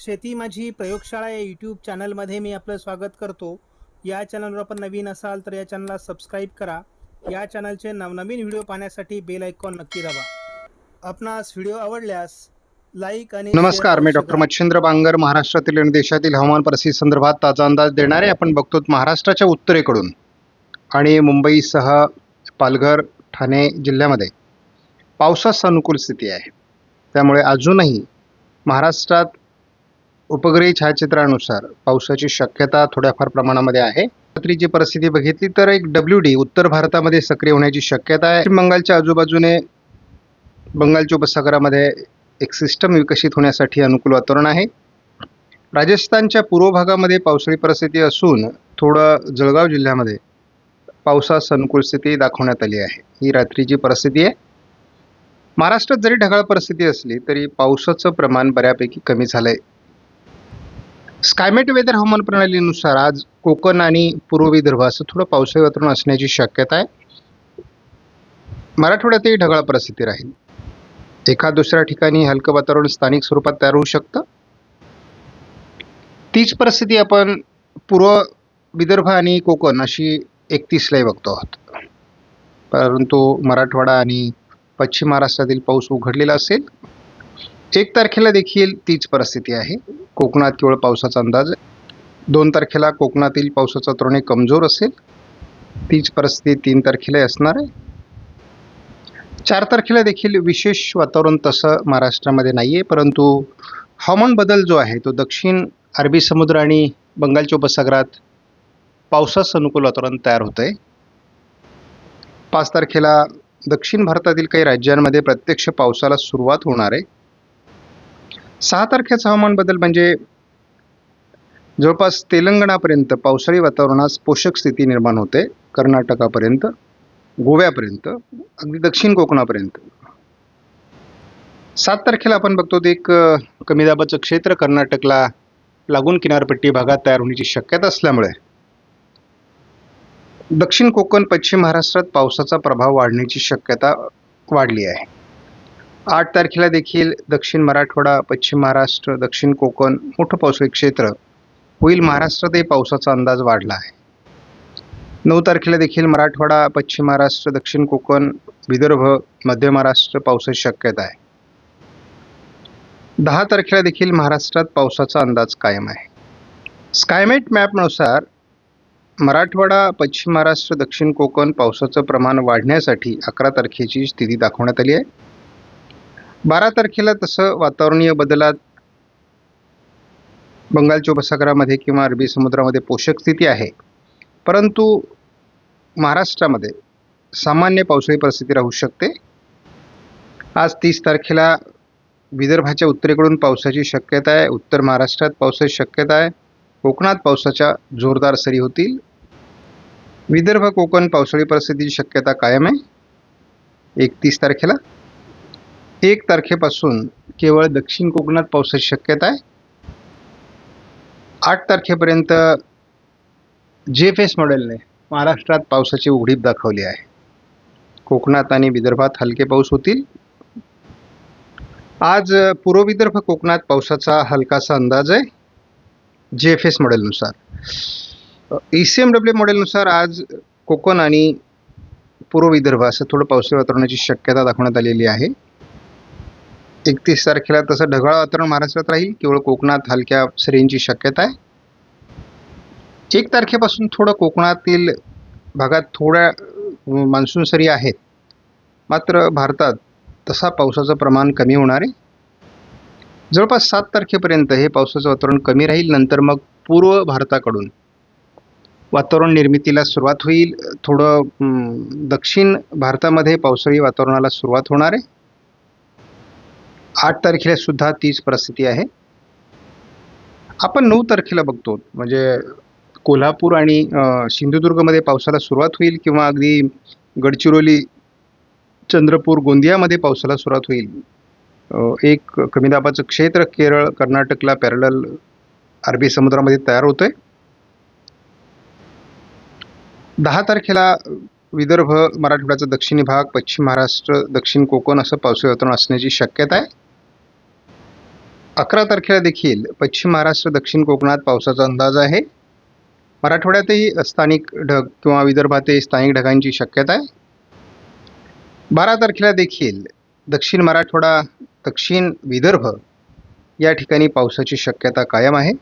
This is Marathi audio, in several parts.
शेती माझी प्रयोगशाळा या यूट्यूब चॅनलमध्ये मी आपलं स्वागत करतो. या चॅनलवर आपण नवीन असाल तर या चॅनलला सबस्क्राईब करा. या चॅनलचे नवनवीन व्हिडिओ पाहण्यासाठी बेल आयकॉन नक्की दाबा. आपणास व्हिडिओ आवडल्यास लाईक आणि नमस्कार मी डॉक्टर. मच्छिंद्र बांगर महाराष्ट्रातील आणि देशातील हवामान परिस्थिती संदर्भात ताजा अंदाज देणारे आपण बघतो महाराष्ट्राच्या उत्तरेकडून आणि मुंबईसह पालघर ठाणे जिल्ह्यामध्ये. पावसास अनुकूल स्थिती आहे. त्यामुळे अजूनही महाराष्ट्रात उपग्रही छायाचित्रानुसार पावसाची शक्यता थोड्याफार प्रमाणामध्ये आहे. रात्रीची परिस्थिती बघितली तर एक डब्ल्यू डी उत्तर भारतामध्ये सक्रिय होण्याची शक्यता आहे. बंगालच्या आजूबाजूने बंगालच्या उपसागरामध्ये एक सिस्टम विकसित होण्यासाठी अनुकूल वातावरण आहे. राजस्थानच्या पूर्व भागामध्ये पावसाळी परिस्थिती असून थोडं जळगाव जिल्ह्यामध्ये पावसास अनुकूल स्थिती दाखवण्यात आली आहे. ही रात्रीची परिस्थिती आहे. महाराष्ट्रात जरी ढगाळ परिस्थिती असली तरी पावसाचं प्रमाण बऱ्यापैकी कमी झालं आहे स्कायमेट वेदर हवामान प्रणालीनुसार आज कोकण आणि पूर्व विदर्भ असं थोडं पावसाळी वातावरण असण्याची शक्यता आहे. मराठवाड्यातही ढगाळ परिस्थिती राहील. एका दुसऱ्या ठिकाणी हलकं वातावरण स्थानिक स्वरूपात तयार होऊ शकतं. तीच परिस्थिती आपण पूर्व विदर्भ आणि कोकण अशी एकतीसलाही बघतो आहोत. परंतु मराठवाडा आणि पश्चिम महाराष्ट्रातील पाऊस उघडलेला असेल एक तारखेला देखील तीच परिस्थिती आहे. कोकणात केवळ पावसाचा अंदाज दोन तारखेला कोकणातील पावसाचा तरुणी कमजोर असेल. तीच परिस्थिती तीन तारखेलाही असणार आहे. चार तारखेला देखील विशेष वातावरण तसं महाराष्ट्रामध्ये नाही आहे परंतु हवामान बदल जो आहे तो दक्षिण अरबी समुद्र आणि बंगालच्या उपसागरात पावसास अनुकूल वातावरण तयार होतं आहे पाच तारखेला दक्षिण भारतातील काही राज्यांमध्ये प्रत्यक्ष पावसाला सुरुवात होणार आहे. सहा तारखेचा हवामान बदल म्हणजे जवळपास तेलंगणापर्यंत पावसाळी वातावरणास पोषक स्थिती निर्माण होते. कर्नाटकापर्यंत गोव्यापर्यंत अगदी दक्षिण कोकणापर्यंत. सात तारखेला आपण बघतो ते एक कमी दाबाचं क्षेत्र कर्नाटकला लागून किनारपट्टी भागात तयार होण्याची शक्यता असल्यामुळे. दक्षिण कोकण पश्चिम महाराष्ट्रात पावसाचा प्रभाव वाढण्याची शक्यता वाढली आहे. आठ तारखेला देखील दक्षिण मराठवाडा पश्चिम महाराष्ट्र दक्षिण कोकण मोठं पावसाळी क्षेत्र होईल. महाराष्ट्रातही पावसाचा अंदाज वाढला आहे. नऊ तारखेला देखील मराठवाडा पश्चिम महाराष्ट्र दक्षिण कोकण विदर्भ मध्य महाराष्ट्र पावसाची शक्यता आहे. दहा तारखेला देखील महाराष्ट्रात पावसाचा अंदाज कायम आहे. स्कायमेट मॅपनुसार मराठवाडा पश्चिम महाराष्ट्र दक्षिण कोकण पावसाचं प्रमाण वाढण्यासाठी अकरा तारखेची स्थिती दाखवण्यात आली आहे. बारा तारखेला तसं वातावरणीय बदलात बंगालच्या उपसागरामध्ये किंवा अरबी समुद्रामध्ये पोषक स्थिती आहे. परंतु महाराष्ट्रामध्ये सामान्य पावसाळी परिस्थिती राहू शकते. आज तीस तारखेला विदर्भाच्या उत्तरेकडून पावसाची शक्यता आहे. उत्तर महाराष्ट्रात पावसाची शक्यता आहे. कोकणात पावसाच्या जोरदार सरी होतील. विदर्भ कोकण पावसाळी परिस्थितीची शक्यता कायम आहे. एकतीस तारखेला एक तारखेपासून केवळ दक्षिण कोकणात पावसाची शक्यता आहे. आठ तारखेपर्यंत जे एफ एस मॉडेलने महाराष्ट्रात पावसाची उघडीप दाखवली आहे. कोकणात आणि विदर्भात हलके पाऊस होतील. आज पूर्व विदर्भ कोकणात पावसाचा हलकासा अंदाज आहे. जे एफ एस मॉडेलनुसार ई सी एम डब्ल्यू मॉडेलनुसार आज कोकण आणि पूर्व विदर्भ असं थोडं पावसाळी वातावरणाची शक्यता दाखवण्यात आलेली आहे. एकतीस तारखेला तसं ढगाळ वातावरण महाराष्ट्रात राहील. केवळ कोकणात हलक्या सरींची शक्यता आहे. एक तारखेपासून थोडं कोकणातील भागात थोड्या मान्सून सरी आहेत. मात्र भारतात तसा पावसाचं प्रमाण कमी होणार आहे. जवळपास सात तारखेपर्यंत हे पावसाचं वातावरण कमी राहील. नंतर मग पूर्व भारताकडून वातावरण निर्मितीला सुरुवात होईल. थोडं दक्षिण भारतामध्ये पावसाळी वातावरणाला सुरुवात होणार आहे. आठ तारखेला सुद्धा तीच परिस्थिती आहे. आपण नऊ तारखेला बघतो म्हणजे कोल्हापूर आणि सिंधुदुर्गमध्ये पावसाला सुरुवात होईल किंवा अगदी गडचिरोली चंद्रपूर गोंदियामध्ये पावसाला सुरुवात होईल. एक कमी दाबाचं क्षेत्र केरळ कर्नाटकला पॅरल अरबी समुद्रामध्ये तयार होतंय. दहा तारखेला विदर्भ मराठवाड्याचा दक्षिणी भाग पश्चिम महाराष्ट्र दक्षिण कोकण असं पावसाळी वातावरण असण्याची शक्यता आहे. अकरा तारखेला देखील पश्चिम महाराष्ट्र दक्षिण कोकणात पावसाचा अंदाज आहे. मराठवाड्यातही स्थानिक ढग किंवा विदर्भातही स्थानिक ढगांची शक्यता आहे. बारा तारखेला देखील दक्षिण मराठवाडा दक्षिण विदर्भ या ठिकाणी पावसाची शक्यता कायम आहे.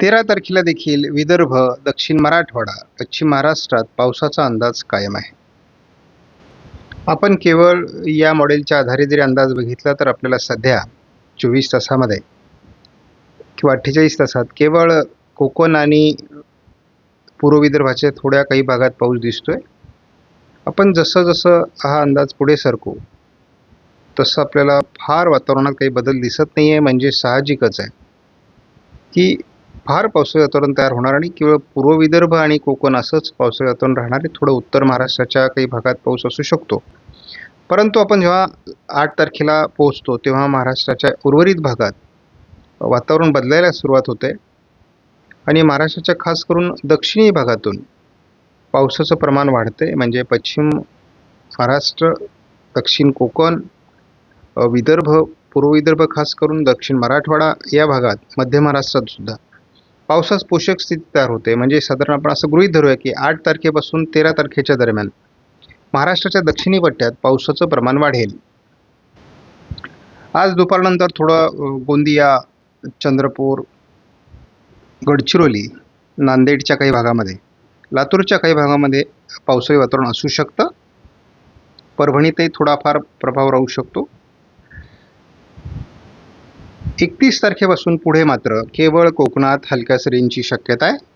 तेरा तारखेला देखील विदर्भ दक्षिण मराठवाडा पश्चिम महाराष्ट्रात पावसाचा अंदाज कायम आहे. आपण केवळ या मॉडेलच्या आधारे जरी अंदाज बघितला तर आपल्याला सध्या चोवीस तासामध्ये किंवा अठ्ठेचाळीस तासात. केवळ कोकण आणि पूर्व विदर्भाच्या थोड्या काही भागात पाऊस दिसतोय. आपण जसं जसं हा अंदाज पुढे सरकू तसं आपल्याला फार वातावरणात काही बदल दिसत नाही आहे म्हणजे साहजिकच आहे. की फार पावसाळी वातावरण तयार होणार आणि केवळ पूर्व विदर्भ आणि कोकण असंच पावसाळी वातावरण राहणार आहे. थोडं उत्तर महाराष्ट्राच्या काही भागात पाऊस असू शकतो. परंतु आपण जेव्हा आठ तारखेला पोहोचतो तेव्हा महाराष्ट्राच्या उर्वरित भागात वातावरण बदलायला सुरुवात होते. आणि महाराष्ट्राच्या खास करून दक्षिणी भागातून पावसाचं प्रमाण वाढते. म्हणजे पश्चिम महाराष्ट्र दक्षिण कोकण विदर्भ पूर्व विदर्भ खास करून दक्षिण मराठवाडा या भागात मध्य महाराष्ट्रात सुद्धा पावसास पोषक स्थिती तयार होते. म्हणजे साधारण आपण असं गृहीत धरूया की आठ तारखेपासून तेरा तारखेच्या दरम्यान महाराष्ट्राच्या दक्षिणी पट्ट्यात पावसाचं प्रमाण वाढेल. आज दुपारनंतर थोडं गोंदिया चंद्रपूर गडचिरोली नांदेडच्या काही भागामध्ये लातूरच्या काही भागामध्ये पावसाळी वातावरण असू शकतं. परभणीतही थोडाफार प्रभाव राहू शकतो. एकतीस तारखेपासून पुढे मात्र केवळ कोकणात हलक्या सरींची शक्यता आहे.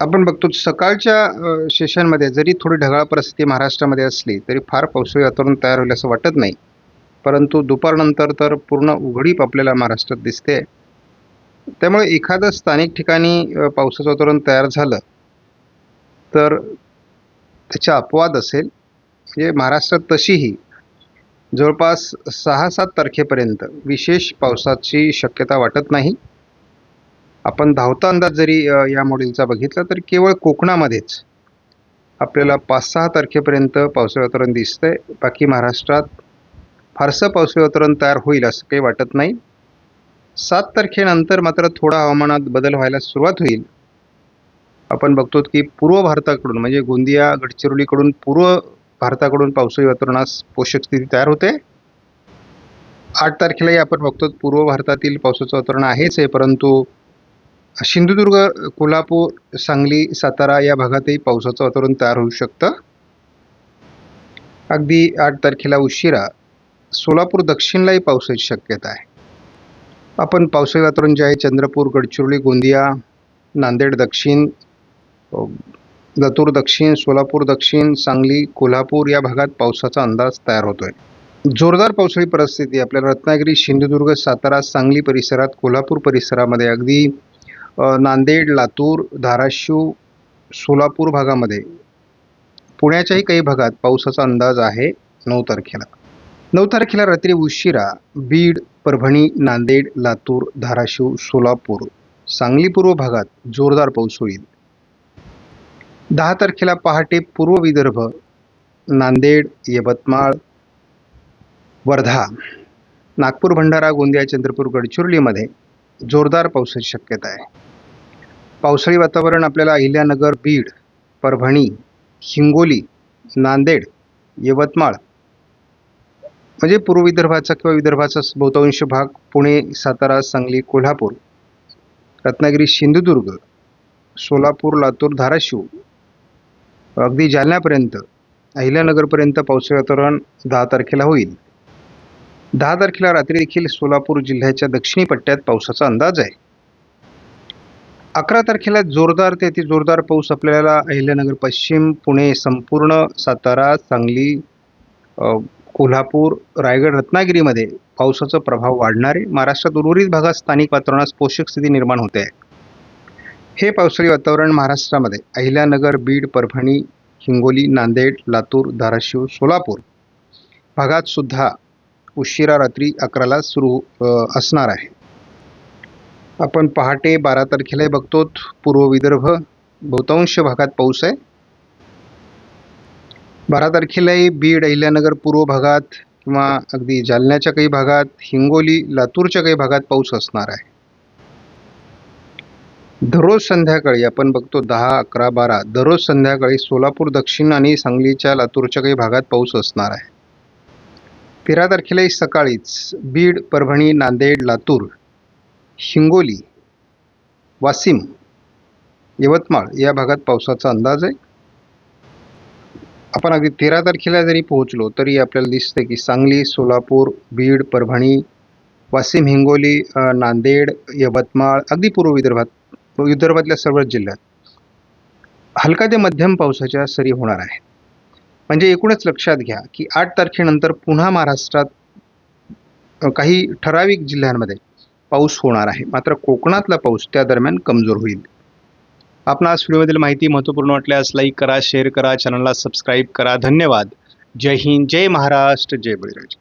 आपण बघतो सकाळच्या सेशनमध्ये जरी थोडी ढगाळ परिस्थिती महाराष्ट्रामध्ये असली तरी फार पावसाळी वातावरण तयार होईल असं वाटत नाही. परंतु दुपारनंतर तर पूर्ण उघडीप आपल्याला महाराष्ट्रात दिसते. त्यामुळे एखादं स्थानिक ठिकाणी पावसाचं वातावरण तयार झालं तर त्याचा अपवाद असेल. म्हणजे महाराष्ट्रात तशीही जवळपास सहा सात तारखेपर्यंत विशेष पावसाची शक्यता वाटत नाही. आपण धावता अंदाज जरी या मॉडेलचा बघितला तर केवळ कोकणामध्येच आपल्याला पाच सहा तारखेपर्यंत पावसाळी वातावरण दिसतंय. बाकी महाराष्ट्रात फारसं पावसाळी वातावरण तयार होईल असं काही वाटत नाही. सात तारखेनंतर मात्र थोडा हवामानात बदल व्हायला सुरुवात होईल. आपण बघतो की पूर्व भारताकडून म्हणजे गोंदिया गडचिरोलीकडून पूर्व भारताकडून पावसाळी वातावरणास पोषक स्थिती तयार होते. आठ तारखेलाही आपण बघतो पूर्व भारतातील पावसाचं वातावरण आहेच आहे परंतु सिंधुदुर्ग कोल्हापूर सांगली सातारा या भागातही पावसाचं वातावरण तयार होऊ शकतं. अगदी आठ तारखेला उशिरा सोलापूर दक्षिणलाही पावसाची शक्यता आहे. आपण पावसाळी वातावरण जे आहे चंद्रपूर गडचिरोली गोंदिया नांदेड दक्षिण लातूर दक्षिण सोलापूर दक्षिण सांगली कोल्हापूर या भागात पावसाचा अंदाज तयार होतोय. जोरदार पावसाळी परिस्थिती आपल्याला रत्नागिरी सिंधुदुर्ग सातारा सांगली परिसरात कोल्हापूर परिसरामध्ये अगदी नांदेड लातूर धाराशिव सोलापूर भागामध्ये. पुण्याच्याही काही भागात पावसाचा अंदाज आहे नऊ तारखेला. नऊ तारखेला रात्री उशिरा बीड परभणी नांदेड लातूर धाराशिव सोलापूर सांगली पूर्व भागात जोरदार पाऊस होईल. दहा तारखेला पहाटे पूर्व विदर्भ नांदेड यवतमाळ वर्धा नागपूर भंडारा गोंदिया चंद्रपूर गडचिरोलीमध्ये जोरदार पावसाची शक्यता आहे. पावसाळी वातावरण आपल्याला अहिल्यानगर बीड परभणी हिंगोली नांदेड यवतमाळ म्हणजे पूर्व विदर्भाचा किंवा विदर्भाचा बहुतांश भाग पुणे सातारा सांगली कोल्हापूर रत्नागिरी सिंधुदुर्ग सोलापूर लातूर धाराशिव अगदी जालन्यापर्यंत अहिल्यानगरपर्यंत पावसाळी वातावरण दहा तारखेला होईल. दहा तारखेला रात्री देखील सोलापूर जिल्ह्याच्या दक्षिणी पट्ट्यात पावसाचा अंदाज आहे. अकरा तारखेला जोरदार ते अति जोरदार पाऊस आपल्याला अहिल्यानगर पश्चिम पुणे संपूर्ण सातारा सांगली कोल्हापूर रायगड रत्नागिरीमध्ये पावसाचा प्रभाव वाढणार आहे महाराष्ट्रात उर्वरित भागात स्थानिक वातावरणास पोषक स्थिती निर्माण होते. आहे हे पावसाळी वातावरण महाराष्ट्रामध्ये अहिल्यानगर बीड परभणी हिंगोली नांदेड लातूर धाराशिव सोलापूर भागात सुद्धा उशिरा रात्री अकराला सुरू असणार आहे. आपण पहाटे बारा तारखेलाही बघतो. पूर्व विदर्भ बहुतांश भागात पाऊस आहे. बारा तारखेलाही बीड अहिल्यानगर पूर्व भागात किंवा अगदी जालन्याच्या काही भागात हिंगोली लातूरच्या काही भागात पाऊस असणार आहे. दररोज संध्याकाळी आपण बघतो दहा अकरा बारा दररोज संध्याकाळी सोलापूर दक्षिण आणि सांगलीच्या लातूरच्या काही भागात पाऊस असणार आहे. तेरा तारखेलाही सकाळीच बीड परभणी नांदेड लातूर हिंगोली वाशिम यवतमाळ या भागात पावसाचा अंदाज आहे. आपण अगदी तेरा तारखेला जरी पोहोचलो तरी आपल्याला दिसतं की सांगली सोलापूर बीड परभणी वाशिम हिंगोली नांदेड यवतमाळ अगदी पूर्व विदर्भात विदर्भातल्या सर्वच जिल्ह्यात हलका ते मध्यम पावसाच्या सरी होणार आहेत. म्हणजे एकूणच लक्षात घ्या की आठ तारखेनंतर पुन्हा महाराष्ट्रात काही ठराविक जिल्ह्यांमध्ये पाऊस होणार आहे. मात्र कोकणातला पाऊस त्या दरम्यान कमजोर होईल. आपणास व्हिडिओमधील माहिती महत्त्वपूर्ण वाटल्यास लाईक करा शेअर करा चॅनलला सबस्क्राईब करा. धन्यवाद. जय हिंद जय महाराष्ट्र जय बळीराज.